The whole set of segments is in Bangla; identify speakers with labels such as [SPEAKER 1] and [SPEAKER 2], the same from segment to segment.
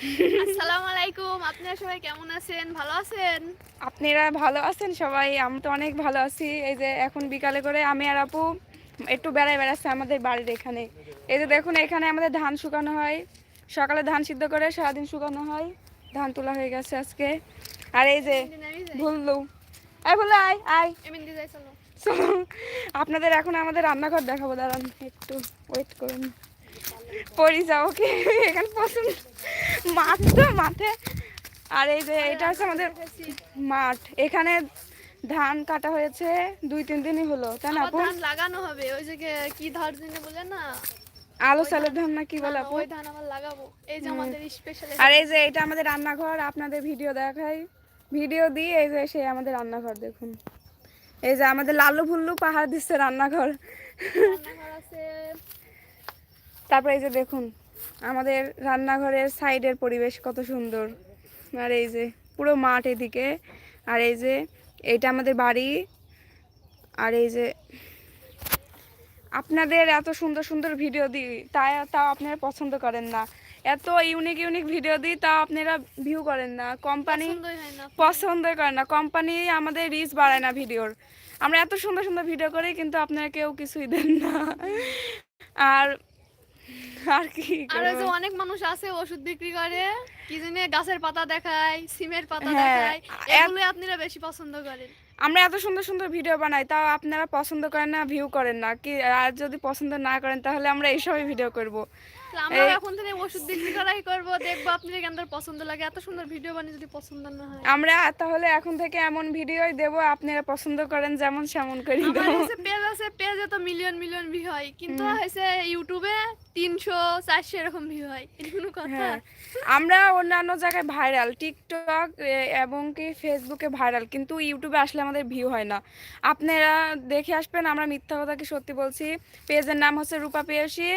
[SPEAKER 1] আসসালামু আলাইকুম আপনারা সবাই কেমন আছেন? ভালো আছেন?
[SPEAKER 2] আপনারা ভালো আছেন সবাই? আমি তো অনেক ভালো আছি। এই যে এখন বিকালে করে আমি আর আপু একটু বেড়ায় বেড়াচ্ছে আমাদের বাড়ির এখানে। এই যে দেখুন এখানে আমাদের ধান শুকানো হয়। সকালে ধান সিদ্ধ করে সারাদিন শুকানো হয়। ধান তোলা হয়ে গেছে আজকে। আর এই যে ভুললু। এই ভুলু আয় আয়। আপনাদের এখন আমাদের রান্নাঘর দেখাবো দাঁড়ান একটু ওয়েট করুন। পরি যাও কি এখানে পছন্দ মাঠ তো মাঠে। আর এই যে এটা হচ্ছে আমাদের মাঠ। এখানে ধান কাটা হয়েছে দুই তিন দিনই হলো তাই না
[SPEAKER 1] ধান লাগানো হবে ওই যে কি ধান দিনে বলে না?
[SPEAKER 2] আলু চালের ধান না কি বলে আপু?
[SPEAKER 1] ওই ধান আবার লাগাবো। এই যে আমাদের স্পেশাল
[SPEAKER 2] আর এই যে এটা আমাদের রান্নাঘর আপনাদের ভিডিও দেখাই। ভিডিও দিয়ে এই যে সেই আমাদের রান্নাঘর দেখুন। এই যে আমাদের লালু ভুল্লু পাহাড় দিচ্ছে রান্নাঘর।
[SPEAKER 1] রান্নাঘর আছে
[SPEAKER 2] তারপরে এই যে দেখুন আমাদের রান্নাঘরের সাইডের পরিবেশ কত সুন্দর। আর এই যে পুরো মাঠ এদিকে আর এই যে এইটা আমাদের বাড়ি আর এই যে আপনাদের এত সুন্দর সুন্দর ভিডিও দিই তাই তাও আপনারা পছন্দ করেন না। এত ইউনিক ইউনিক ভিডিও দিই তাও আপনারা ভিউ করেন না। কোম্পানি
[SPEAKER 1] না।
[SPEAKER 2] পছন্দ করেন না। কোম্পানি আমাদের রিচ বাড়ায় না ভিডিওর আমরা এত সুন্দর সুন্দর ভিডিও করি কিন্তু আপনারা কেউ কিছুই দেন না। আর আর কি
[SPEAKER 1] আর ওই যে অনেক মানুষ আছে ওষুধ বিক্রি করে কি জানি গাছের পাতা দেখায় সিমের পাতা
[SPEAKER 2] হ্যাঁ,
[SPEAKER 1] দেখায় এগুলো আপনারা বেশি পছন্দ করেন।
[SPEAKER 2] আমরা এত সুন্দর সুন্দর ভিডিও বানাই তাও আপনারা পছন্দ করেন না ভিউ করেন না। কি আর যদি পছন্দ না করেন তাহলে আমরা এইসবই ভিডিও করব।
[SPEAKER 1] আমরা এখন থেকে ওষুধ বিক্রি করাই করব দেখব আপনাদের কেন পছন্দ লাগে। এত সুন্দর ভিডিও বানিয়ে যদি পছন্দ না হয়।
[SPEAKER 2] আমরা তাহলে এখন থেকে এমন ভিডিওই দেব আপনারা পছন্দ করেন যেমন সেমন করি
[SPEAKER 1] আমার হচ্ছে পেজ আছে পেজে তো মিলিয়ন মিলিয়ন ভিউ হয়। কিন্তু হয়েছে ইউটিউবে তিনশো চারশো এরকম ভিউ হয়। কোনো কথা?
[SPEAKER 2] হ্যাঁ। আমরা অন্যান্য জায়গায় ভাইরাল টিকটক এবং কি ফেসবুকে ভাইরাল কিন্তু ইউটিউবে আসলে আমাদের ভিউ হয় না। আপনারা দেখে আসবেন আমরা মিথ্যা কথা কি সত্যি বলছি? পেজের নাম হচ্ছে রূপা পেয়সী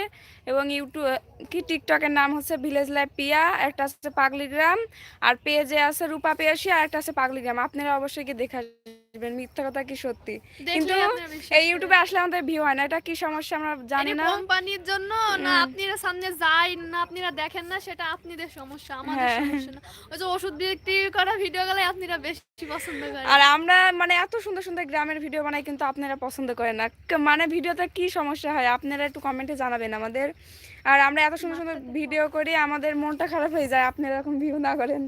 [SPEAKER 2] এবং ইউটিউব কি টিকটকের নাম হচ্ছে ভিলেজ লাইফ পিয়া, একটা আছে পাগলিগ্রাম আর পেজে আছে রূপা পেয়াশিয়া আর একটা আছে পাগলিগ্রাম আপনারা অবশ্যই কি দেখে আসবেন মিথ্যা কথা কি সত্যি? কিন্তু এই ইউটিউবে আসলে আমাদের ভিউ হয় না এটা কি সমস্যা আমরা জানি না?
[SPEAKER 1] কোম্পানির জন্য না আপনারা সামনে যাই না আপনারা দেখেন না সেটা আপনাদের সমস্যা আমাদের
[SPEAKER 2] হ্যাঁ।
[SPEAKER 1] সমস্যা না। ওই যে ওষুধ বিক্রি করা ভিডিও গুলো আপনারা বেশি পছন্দ করেন।
[SPEAKER 2] আর আমরা মানে এত সুন্দর সুন্দর গ্রামের ভিডিও বানাই কিন্তু আপনারা পছন্দ করেন না। মানে ভিডিওতে কি সমস্যা হয় আপনারা একটু কমেন্টে জানাবেন আমাদের। আর আমরা এত সুন্দর সুন্দর ভিডিও করি আমাদের মনটা খারাপ হয়ে যায় আপনারা এরকম ভিউ না করেন।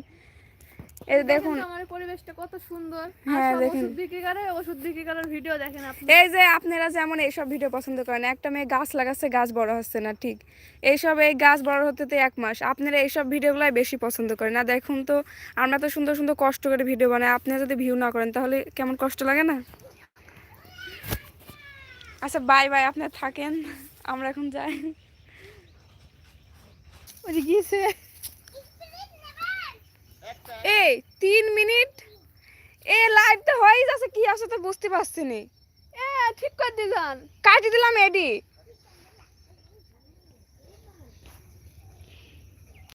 [SPEAKER 2] এই দেখুন
[SPEAKER 1] পরিবেশটা কত সুন্দর।
[SPEAKER 2] হ্যাঁ, দেখুন।
[SPEAKER 1] ওষুধ বিক্রি করে ওষুধ বিক্রি করার ভিডিও দেখেন আপনি।
[SPEAKER 2] এই যে আপনারা যেমন এইসব ভিডিও পছন্দ করেন একটা মেয়ে গাছ লাগাচ্ছে গাছ বড় হচ্ছে না ঠিক। এইসব এই গাছ বড় হতে তো এক মাস। আপনারা এইসব ভিডিওগুলাই বেশি পছন্দ করেন। না দেখুন তো আমরা তো সুন্দর সুন্দর কষ্ট করে ভিডিও বানাই। আপনারা যদি ভিউ না করেন তাহলে কেমন কষ্ট লাগে না? আচ্ছা বাই বাই আপনারা থাকেন। আমরা এখন যাই। ওই গিয়েছে। তিন মিনিট? এ লাইভটা হয়ে যাচ্ছে কি আছে তো বুঝতে পারছি না।
[SPEAKER 1] এ ঠিক করে দিলাম।
[SPEAKER 2] কাটি দিলাম এডি।